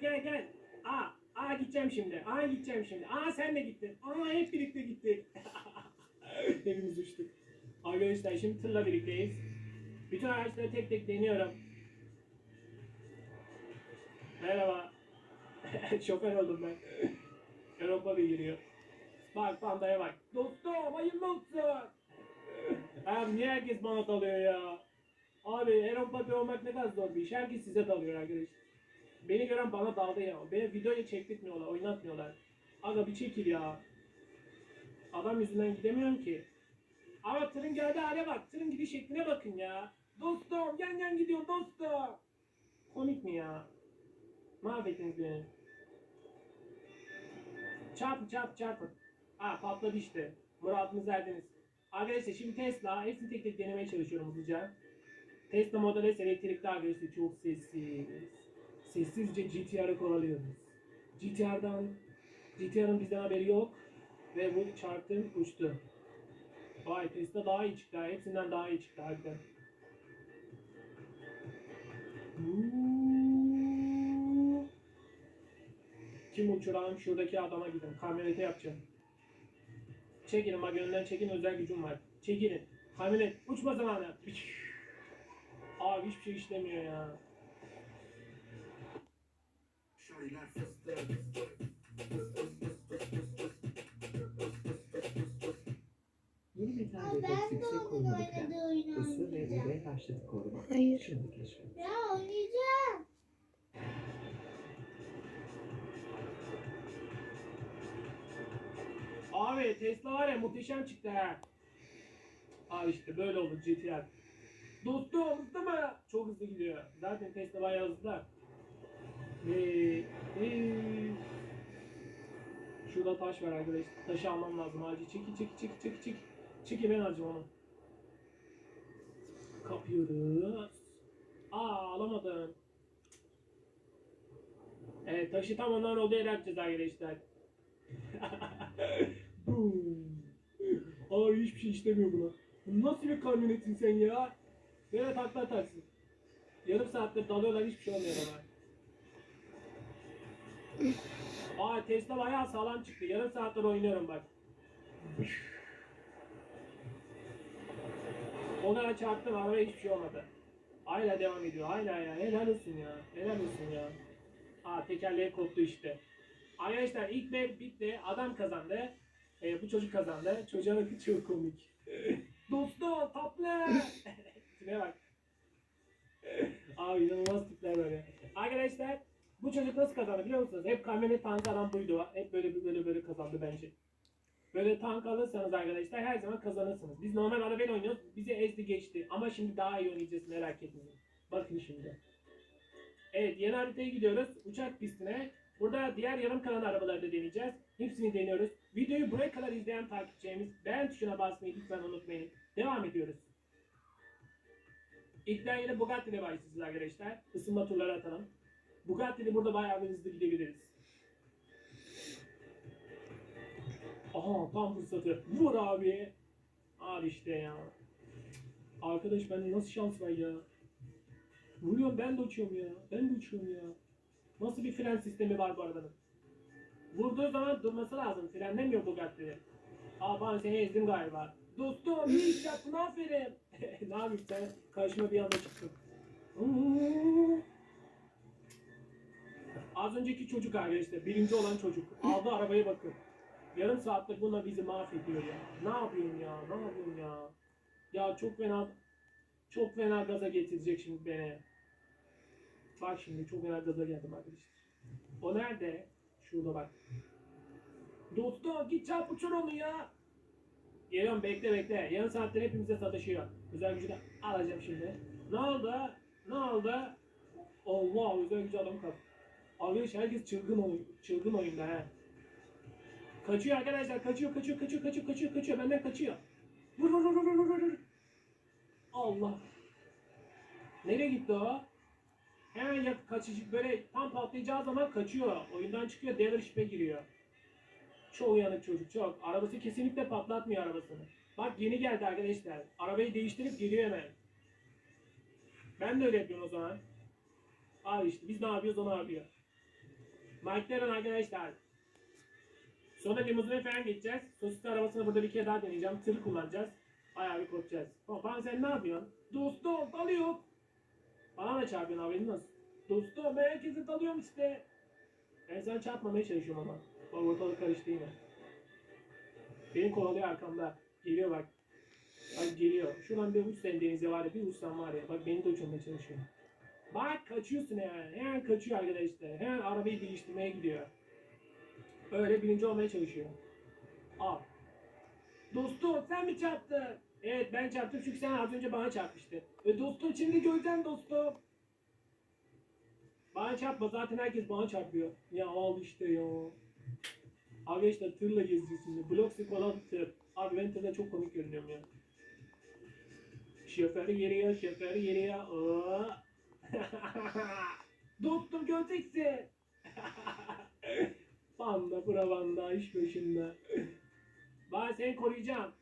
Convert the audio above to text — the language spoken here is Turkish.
gel gel. Aa, aa gideceğim şimdi. Aa gideceğim şimdi. Aa sen de gittin. Aa hep birlikte gittik. Hepimiz uçtuk. Arkadaşlar şimdi tırla birlikteyiz. Bütün araçları tek tek deniyorum. Merhaba. Şoför oldum ben. Europa bir giriyor. Bak pandaya bak. Dostum hayırlı olsun. Abi niye herkes bana dalıyor ya? Abi Europa bir olmak ne kadar zor bir iş. Herkes size dalıyor arkadaşlar. Beni gören bana daldı ya. Beni videoya çektirtmiyorlar, oynatmıyorlar. Aga bir çekil ya. Adam yüzünden gidemiyorum ki. Ama tırın geldiği hale bak. Tırın gidiş şekline bakın ya. Dostum yan yan gidiyor dostum. Komik mi ya? Mahvettiniz beni. Çarpın çarpın çarpın. Aa patladı işte. Muradınızı erdiniz. Arkadaşlar şimdi Tesla. Hepsini tek tek denemeye çalışıyorum hızlıca. Tesla Model S elektrikli arkadaşlar çok sessiz. Sessizce GTR'ı kovalıyoruz. GTR'dan GTR'ın bizden haberi yok. Ve bu çarptım uçtu. Vay Tesla daha iyi çıktı. Hepsinden daha iyi çıktı harbiden. Kim uçuran şuradaki adama gidin. Kamyonete yapacağım. Çekilin bak önden çekin özel gücüm var. Çekilin. Kamyonet uçma zamanı. Abi hiçbir şey işlemiyor ya. Şöyle fıstık. Yeni yüksek ısı ve. Hayır. Şimdi keşfet. Ya oynayacağım. Abi Tesla var ya muhteşem çıktı ha. Abi işte böyle olur GTR. Dostum hızlı mı? Çok hızlı gidiyor. Zaten Tesla bayağı hızlı da. Hey, hey. Şurada taş var arkadaşlar. Taşı almam lazım acil. Çeki çeki çeki çeki çeki. Çeki ben alacağım onu. Kapıyoruz. Aa alamadım. Evet taşı tam ondan oldu el atacağız arkadaşlar. Abi hiçbir şey işlemiyor buna. Bu Nasıl bir kamyonetin sen ya? Böyle takla atarsın. Yarım saattir dalıyorlar hiçbir şey olmuyor ama. Aa Tesla bayağı sağlam çıktı. Yarım saattir oynuyorum bak. Ona çarptım araba hiçbir şey olmadı. Hala devam ediyor. Hala ya. Helal olsun ya. Helal olsun ya. Aa tekerleği koptu işte. Arkadaşlar ilk map bitti. Adam kazandı. Ee, bu çocuk kazandı. Çocuğa bakın çok komik. Dostum tatlı. Tipe bak. Abi inanılmaz tipler böyle. Arkadaşlar bu çocuk nasıl kazandı biliyor musunuz? Hep kamyonet tank alan buydu. Hep böyle böyle böyle kazandı bence. Böyle tank alırsanız arkadaşlar her zaman kazanırsınız. Biz normal arabayla oynuyoruz. Bizi ezdi geçti. Ama şimdi daha iyi oynayacağız merak etmeyin. Bakın şimdi. Evet yeni haritaya gidiyoruz. Uçak pistine. Burada diğer yarım kalan arabaları da deneyeceğiz. Hepsini deniyoruz. Videoyu buraya kadar izleyen takipçilerimiz beğen tuşuna basmayı lütfen unutmayın. Devam ediyoruz. İlkten yine Bugatti ile başlayacağız arkadaşlar. Isınma turları atalım. Bugatti ile burada bayağı gidebiliriz. Aha tam fırsatı. Vur abi. Al işte ya. Arkadaş bende nasıl şans var ya. Vuruyorum ben de uçuyorum ya. Ben de uçuyorum ya. Nasıl bir fren sistemi var bu arabanın? Vurduğu zaman durması lazım. Frenlemiyor Bugatti'de. Aa ben seni ezdim galiba. Dostum iyi iş yaptın aferin. ne yapayım sen? Karşıma bir anda çıktın. Az önceki çocuk arkadaşlar. Birinci olan çocuk. Aldı arabaya bakın. Yarım saattir buna bizi mahvediyor ya. Ne yapıyorum ya? Ne yapıyorum ya? Ya çok fena çok fena gaza getirecek şimdi beni. Bak şimdi çok fena gaza geldim arkadaşlar. O nerede? Şurada bak. Dostum git çarp uçur onu ya. Geliyorum bekle bekle. Yarım saattir hepimize sataşıyor. Güzel gücü de alacağım şimdi. Ne oldu? Ne oldu? Allah özel gücü adam kap. Arkadaşlar herkes çılgın oyun, çılgın oyunda he. Kaçıyor arkadaşlar kaçıyor kaçıyor kaçıyor kaçıyor kaçıyor kaçıyor benden kaçıyor. Vur vur vur vur vur vur. Allah. Nereye gitti o? Hemen yak kaçıcı böyle tam patlayacağı zaman kaçıyor. Oyundan çıkıyor dealership'e giriyor. Çok uyanık çocuk çok. Arabası kesinlikle patlatmıyor arabasını. Bak yeni geldi arkadaşlar. Arabayı değiştirip geliyor hemen. Ben de öyle yapıyorum o zaman. Abi işte biz ne yapıyoruz o ne yapıyor. McLaren arkadaşlar. Sonra limuzine falan geçeceğiz. Sosisli arabasını burada bir kere daha deneyeceğim. Tır kullanacağız. Bayağı bir korkacağız. Baba sen ne yapıyorsun? Dostum dalıyor. Bana da çarpıyorsun haberin olsun. Dostum ben herkese dalıyorum işte. Ben sana çarpmamaya çalışıyorum ama. Bak ortalık karıştı yine. Beni kovalıyor arkamda. Geliyor bak. Bak geliyor. Şuradan bir uçsan denize var ya bir uçsan var ya. Bak beni de uçurmaya çalışıyor. Bak kaçıyorsun yani. Hemen kaçıyor arkadaşlar. Hemen arabayı değiştirmeye gidiyor. Öyle birinci olmaya çalışıyor. Al. Dostum sen mi çarptın? Evet ben çarptım çünkü sen az önce bana çarpmıştın. E dostum şimdi göreceksin dostum. Bana çarpma zaten herkes bana çarpıyor. Ya al işte ya. Arkadaşlar tırla geziyoruz şimdi. Block olan tır. Abi ben tırda çok komik görünüyorum ya. Şoförü geriye, şoförü geriye. Oo. Dostum göreceksin. Banda bura banda iş başında. Ben seni koruyacağım.